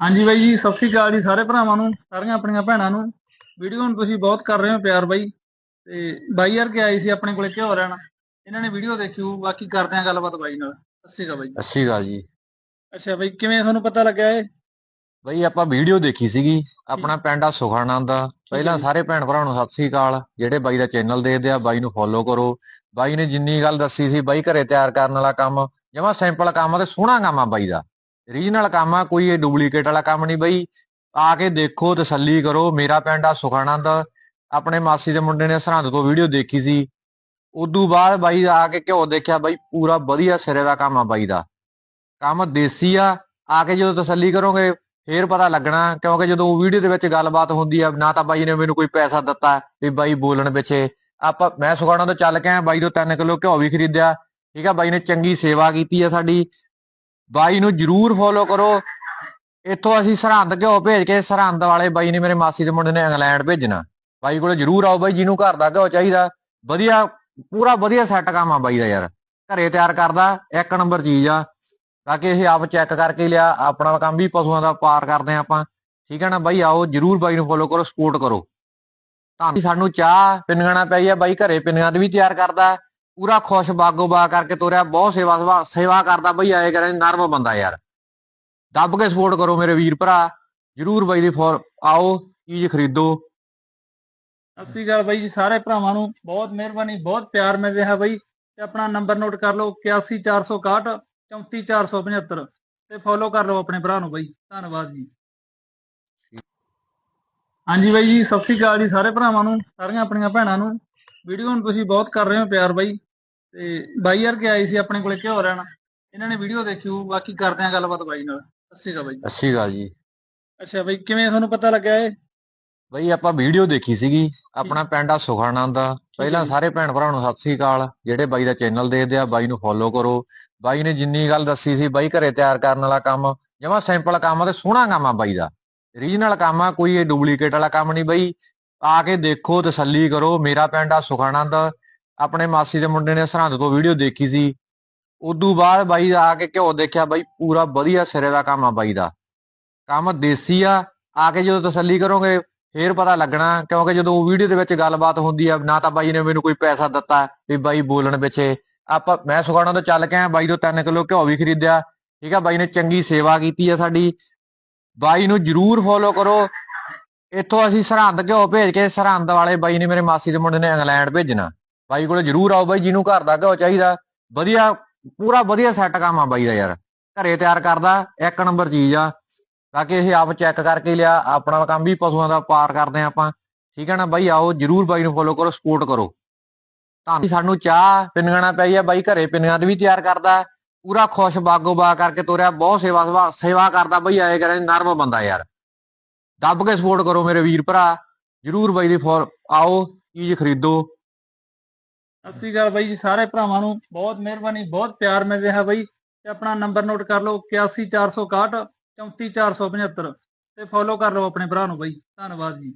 ਹਾਂਜੀ ਬਾਈ ਜੀ ਸਤਿ ਸ੍ਰੀ ਅਕਾਲ ਜੀ ਸਾਰੇ ਭਰਾਵਾਂ ਨੂੰ ਸਾਰੀਆਂ ਆਪਣੀਆਂ ਭੈਣਾਂ ਨੂੰ। ਵੀਡੀਓ ਨੂੰ ਤੁਸੀਂ ਬਹੁਤ ਕਰ ਰਹੇ ਹੋ ਪਿਆਰ ਬਾਈ। ਤੇ ਬਾਈ ਯਾਰ ਕੇ ਆਈ ਸੀ ਆਪਣੇ ਕੋਲੇ ਘਿਓ ਲੈਣ? ਇਹਨਾਂ ਨੇ ਵੀਡੀਓ ਦੇਖੀ ਹੋਊ ਬਾਕੀ ਕਰਦੇ ਆਂ ਗੱਲਬਾਤ ਬਾਈ ਨਾਲ। ਸਤਿ ਸ੍ਰੀ ਅਕਾਲ ਬਾਈ। ਅੱਛੀ ਗੱਲ ਜੀ। ਅੱਛਾ ਬਾਈ ਕਿਵੇਂ ਤੁਹਾਨੂੰ ਪਤਾ ਲੱਗਿਆ ਇਹ? ਬਈ ਆਪਾਂ ਵੀਡੀਓ ਦੇਖੀ ਸੀਗੀ ਆਪਣਾ ਪਿੰਡ ਆ ਸੁਖਾਨੰਦ। ਪਹਿਲਾਂ ਜੀ। ਸਾਰੇ ਭੈਣ ਭਰਾਵਾਂ ਨੂੰ ਸਤਿ ਸ੍ਰੀ ਅਕਾਲ ਜਿਹੜੇ ਬਾਈ ਦਾ ਚੈਨਲ ਦੇਖਦੇ ਆ ਬਾਈ ਨੂੰ ਫੋਲੋ ਕਰੋ। ਬਾਈ ਨੇ ਜਿੰਨੀ ਗੱਲ ਦੱਸੀ ਸੀ ਬਾਈ ਘਰੇ ਤਿਆਰ ਕਰਨ ਵਾਲਾ ਕੰਮ ਜਮਾ ਸਿੰਪਲ ਕੰਮ ਆ ਤੇ ਸੋਹਣਾ ਕੰਮ ਆ ਬਾਈ ਦਾ। ਰੀਜਨਲ ਕੰਮ ਆ, ਕੋਈ ਇਹ ਡੁਪਲੀਕੇਟ ਵਾਲਾ ਕੰਮ ਨਹੀਂ ਬਈ। ਆ ਕੇ ਦੇਖੋ, ਤਸੱਲੀ ਕਰੋ। ਮੇਰਾ ਪਿੰਡ ਆ ਸੁਖਾਨੰਦ। ਆਪਣੇ ਮਾਸੀ ਦੇ ਮੁੰਡੇ ਨੇ ਸਰਹੰਦ ਤੋਂ ਵੀਡੀਓ ਦੇਖੀ ਸੀ। ਉਦੋਂ ਬਾਅਦ ਬਾਈ ਆ ਕੇ ਘਿਓ ਦੇਖਿਆ, ਬਾਈ ਪੂਰਾ ਵਧੀਆ ਸਿਰੇ ਦਾ ਕੰਮ ਆ ਬਾਈ ਦਾ। ਕੰਮ ਦੇਸੀ ਆ। ਆ ਕੇ ਜਦੋਂ ਤਸੱਲੀ ਕਰੋਗੇ, ਫੇਰ ਪਤਾ ਲੱਗਣਾ, ਕਿਉਂਕਿ ਜਦੋਂ ਵੀਡੀਓ ਦੇ ਵਿੱਚ ਗੱਲਬਾਤ ਹੁੰਦੀ ਆ, ਨਾ ਤਾਂ ਬਾਈ ਨੇ ਮੈਨੂੰ ਕੋਈ ਪੈਸਾ ਦਿੱਤਾ, ਵੀ ਬਾਈ ਬੋਲਣ ਪਿੱਛੇ। ਆਪਾਂ, ਮੈਂ ਸੁਖਾਣਾ ਤੋਂ ਚੱਲ ਕੇ ਆਇਆ, ਬਾਈ ਤੋਂ 3 ਕਿਲੋ ਘਿਓ ਵੀ ਖਰੀਦਿਆ। ਠੀਕ ਆ, ਬਾਈ ਨੇ ਚੰਗੀ ਸੇਵਾ ਕੀਤੀ ਆ ਸਾਡੀ। ਬਾਈ ਨੂੰ ਜਰੂਰ ਫੋਲੋ ਕਰੋ। ਇੱਥੋਂ ਅਸੀਂ ਸਰਹੰਦ ਘਿਓ ਭੇਜ ਕੇ ਸਰਹੰਦ ਵਾਲੇ ਬਾਈ ਨੇ ਮੇਰੇ ਮਾਸੀ ਦੇ ਮੁੰਡੇ ਨੇ ਇੰਗਲੈਂਡ ਭੇਜਣਾ। ਬਾਈ ਕੋਲੇ ਜਰੂਰ ਆਓ ਬਾਈ, ਜਿਹਨੂੰ ਘਰ ਦਾ ਘਿਓ ਚਾਹੀਦਾ। ਵਧੀਆ, ਪੂਰਾ ਵਧੀਆ ਸੈੱਟ ਕੰਮ ਆ ਬਾਈ ਦਾ ਯਾਰ। ਘਰੇ ਤਿਆਰ ਕਰਦਾ, ਇੱਕ ਨੰਬਰ ਚੀਜ਼ ਆ। ਬਾਕੀ ਇਹ ਆਪ ਚੈੱਕ ਕਰਕੇ ਲਿਆ, ਆਪਣਾ ਕੰਮ ਵੀ ਪਸ਼ੂਆਂ ਦਾ ਪਾਰ ਕਰਦੇ ਆ ਆਪਾਂ। ਠੀਕ ਹੈ ਨਾ ਬਾਈ? ਆਓ, ਜਰੂਰ ਬਾਈ ਨੂੰ ਫੋਲੋ ਕਰੋ ਸਪੋਰਟ ਕਰੋ। ਤਾਂ ਸਾਨੂੰ ਚਾਹ ਪਿੰਨੀਆਂ ਪਈ ਆ ਬਾਈ, ਘਰੇ ਪਿੰਨੀਆਂ ਦੇ ਵੀ ਤਿਆਰ ਕਰਦਾ। ਪੂਰਾ ਖੁਸ਼ ਬਾਗੋ ਬਾਗ ਕਰਕੇ ਤੋਰਿਆ, ਬਹੁਤ ਸੇਵਾ ਸੇਵਾ- ਸੇਵਾ ਕਰਦਾ ਬਈ ਆਏ ਕਰੇ, ਨਰਮ ਬੰਦਾ ਯਾਰ। ਦੱਬ ਕੇ ਸਪੋਰਟ ਕਰੋ ਮੇਰੇ ਵੀਰ ਭਰਾ, ਜਰੂਰ ਬਾਈ ਦੀ ਫੋਰ ਆਓ, ਚੀਜ਼ ਖਰੀਦੋ। ਸਤਿ ਸ੍ਰੀ ਅਕਾਲ ਬਾਈ ਜੀ, ਸਾਰੇ ਭਰਾਵਾਂ ਨੂੰ ਬਹੁਤ ਮਿਹਰਬਾਨੀ, ਬਹੁਤ ਪਿਆਰ ਮਿਲ ਰਿਹਾ ਬਾਈ। ਤੇ ਆਪਣਾ ਨੰਬਰ ਨੋਟ ਕਰ ਲਓ 81461 34475 ਤੇ ਫੋਲੋ ਕਰ ਲਓ ਆਪਣੇ ਭਰਾ ਨੂੰ ਬਾਈ। ਧੰਨਵਾਦ ਜੀ। ਹਾਂਜੀ ਬਾਈ ਜੀ, ਸਤਿ ਸ੍ਰੀ ਅਕਾਲ ਜੀ, ਸਾਰੇ ਭਰਾਵਾਂ ਨੂੰ, ਸਾਰੀਆਂ ਆਪਣੀਆਂ ਭੈਣਾਂ ਨੂੰ। ਵੀਡੀਓ ਨੂੰ ਤੁਸੀਂ ਬਹੁਤ ਕਰ ਰਹੇ ਹੋ ਪਿਆਰ ਬਾਈ। ਤੇ ਬਾਈ ਯਾਰ ਕੇ ਆਈ ਸੀ ਆਪਣੇ ਕੋਲੇ ਘਿਓ ਲੈਣ? ਇਹਨਾਂ ਨੇ ਵੀਡੀਓ ਦੇਖੀ ਹੋਊ ਬਾਕੀ ਕਰਦੇ ਆਂ ਗੱਲਬਾਤ ਬਾਈ ਨਾਲ। ਅਕਾਲ ਬਾਈ। ਅੱਛੀ ਗੱਲ ਜੀ। ਅੱਛਾ ਬਾਈ ਕਿਵੇਂ ਤੁਹਾਨੂੰ ਪਤਾ ਲੱਗਿਆ ਇਹ? ਬਈ ਆਪਾਂ ਵੀਡੀਓ ਦੇਖੀ ਸੀਗੀ ਆਪਣਾ ਪਿੰਡ ਆ ਸੁਖਾਨੰਦ ਪਹਿਲਾਂ ਜੀ। ਸਾਰੇ ਭੈਣ ਭਰਾਵਾਂ ਨੂੰ ਸਤਿ ਸ੍ਰੀ ਅਕਾਲ ਜਿਹੜੇ ਬਾਈ ਦਾ ਚੈਨਲ ਦੇਖਦੇ ਆ ਬਾਈ ਨੂੰ ਫੋਲੋ ਕਰੋ। ਬਾਈ ਨੇ ਜਿੰਨੀ ਗੱਲ ਦੱਸੀ ਸੀ ਬਾਈ ਘਰੇ ਤਿਆਰ ਕਰਨ ਵਾਲਾ ਕੰਮ ਜਮਾ ਸਿੰਪਲ ਕੰਮ ਆ ਤੇ ਸੋਹਣਾ ਕੰਮ ਆ ਬਾਈ ਦਾ। ਰੀਜਨਲ ਕੰਮ ਆ ਕੋਈ ਇਹ ਡੁਪਲੀਕੇਟ ਵਾਲਾ ਕੰਮ ਨਹੀਂ ਬਈ। ਆ ਕੇ ਦੇਖੋ ਤਸੱਲੀ ਕਰੋ ਮੇਰਾ ਪਿੰਡ ਆ ਸੁਖਾਨੰਦ ਆਪਣੇ ਮਾਸੀ ਦੇ ਮੁੰਡੇ ਨੇ ਸਰਹੰਦ ਤੋਂ ਵੀਡੀਓ ਦੇਖੀ ਸੀ। ਉਦੋਂ ਬਾਅਦ ਬਾਈ ਆ ਕੇ ਘਿਓ ਦੇਖਿਆ, ਬਾਈ ਪੂਰਾ ਵਧੀਆ ਸਿਰੇ ਦਾ ਕੰਮ ਆ ਬਾਈ ਦਾ। ਕੰਮ ਦੇਸੀ ਆ ਆ ਕੇ ਜਦੋਂ ਤਸੱਲੀ ਕਰੋਗੇ, ਫੇਰ ਪਤਾ ਲੱਗਣਾ, ਕਿਉਂਕਿ ਜਦੋਂ ਉਹ ਵੀਡੀਓ ਦੇ ਵਿੱਚ ਗੱਲਬਾਤ ਹੁੰਦੀ ਆ, ਨਾ ਤਾਂ ਬਾਈ ਨੇ ਮੈਨੂੰ ਕੋਈ ਪੈਸਾ ਦਿੱਤਾ ਵੀ ਬਾਈ ਬੋਲਣ ਪਿੱਛੇ। ਆਪਾਂ, ਮੈਂ ਸੁਖਾਣਾ ਤੋਂ ਚੱਲ ਕੇ ਆਇਆ, ਬਾਈ ਤੋਂ 3 ਕਿਲੋ ਘਿਓ ਵੀ ਖਰੀਦਿਆ। ਠੀਕ ਆ, ਬਾਈ ਨੇ ਚੰਗੀ ਸੇਵਾ ਕੀਤੀ ਆ ਸਾਡੀ। ਬਾਈ ਨੂੰ ਜਰੂਰ ਫੋਲੋ ਕਰੋ। ਇੱਥੋਂ ਅਸੀਂ ਸਰਹੰਦ ਘਿਓ ਭੇਜ ਕੇ ਸਰਹੰਦ ਵਾਲੇ ਬਾਈ ਨੇ ਮੇਰੇ ਮਾਸੀ ਦੇ ਮੁੰਡੇ ਨੇ ਇੰਗਲੈਂਡ ਭੇਜਣਾ। ਬਾਈ ਕੋਲੇ ਜਰੂਰ ਆਓ ਬਾਈ, ਜਿਹਨੂੰ ਘਰ ਦਾ ਘਿਓ ਚਾਹੀਦਾ। ਵਧੀਆ, ਪੂਰਾ ਵਧੀਆ ਸੈੱਟ ਕੰਮ ਆ ਬਾਈ ਦਾ ਯਾਰ। ਘਰੇ ਤਿਆਰ ਕਰਦਾ, ਇੱਕ ਨੰਬਰ ਚੀਜ਼ ਆ। ਬਾਕੀ ਇਹ ਆਪ ਚੈੱਕ ਕਰਕੇ ਲਿਆ, ਆਪਣਾ ਕੰਮ ਵੀ ਪਸ਼ੂਆਂ ਦਾ ਪਾਰ ਕਰਦੇ ਆ ਆਪਾਂ। ਠੀਕ ਹੈ ਨਾ ਬਾਈ? ਆਓ, ਜਰੂਰ ਬਾਈ ਨੂੰ ਫੋਲੋ ਕਰੋ ਸਪੋਰਟ ਕਰੋ। ਤਾਂ ਸਾਨੂੰ ਚਾਹ ਪਿੰਗਣਾ ਪਈ ਆ ਬਾਈ, ਘਰੇ ਪਿੰਨੀਆਂ ਦੇ ਵੀ ਤਿਆਰ ਕਰਦਾ। ਪੂਰਾ ਖੁਸ਼ ਬਾਗੋ ਬਾਗ ਕਰਕੇ ਤੋਰਿਆ, ਬਹੁਤ ਸੇਵਾ ਸੇਵਾ- ਸੇਵਾ ਕਰਦਾ ਬਈ, ਆਏ ਕਰੇ ਨਰਮ ਬੰਦਾ ਯਾਰ। ਦੱਬ ਕੇ ਸਪੋਰਟ ਕਰੋ ਮੇਰੇ ਵੀਰ ਭਰਾ। ਜਰੂਰ ਬਾਈ ਦੀ ਫੋਰ ਆਓ, ਚੀਜ਼ ਖਰੀਦੋ। ਸਤਿ ਸ੍ਰੀ ਅਕਾਲ ਬਾਈ ਜੀ, ਸਾਰੇ ਭਰਾਵਾਂ ਨੂੰ ਬਹੁਤ ਮਿਹਰਬਾਨੀ, ਬਹੁਤ ਪਿਆਰ ਮਿਲ ਰਿਹਾ ਬਾਈ। ਤੇ ਆਪਣਾ ਨੰਬਰ ਨੋਟ ਕਰ ਲਓ 81461 34475 ਤੇ ਫੋਲੋ ਕਰ ਲਓ ਆਪਣੇ ਭਰਾ ਨੂੰ ਬਾਈ। ਧੰਨਵਾਦ ਜੀ।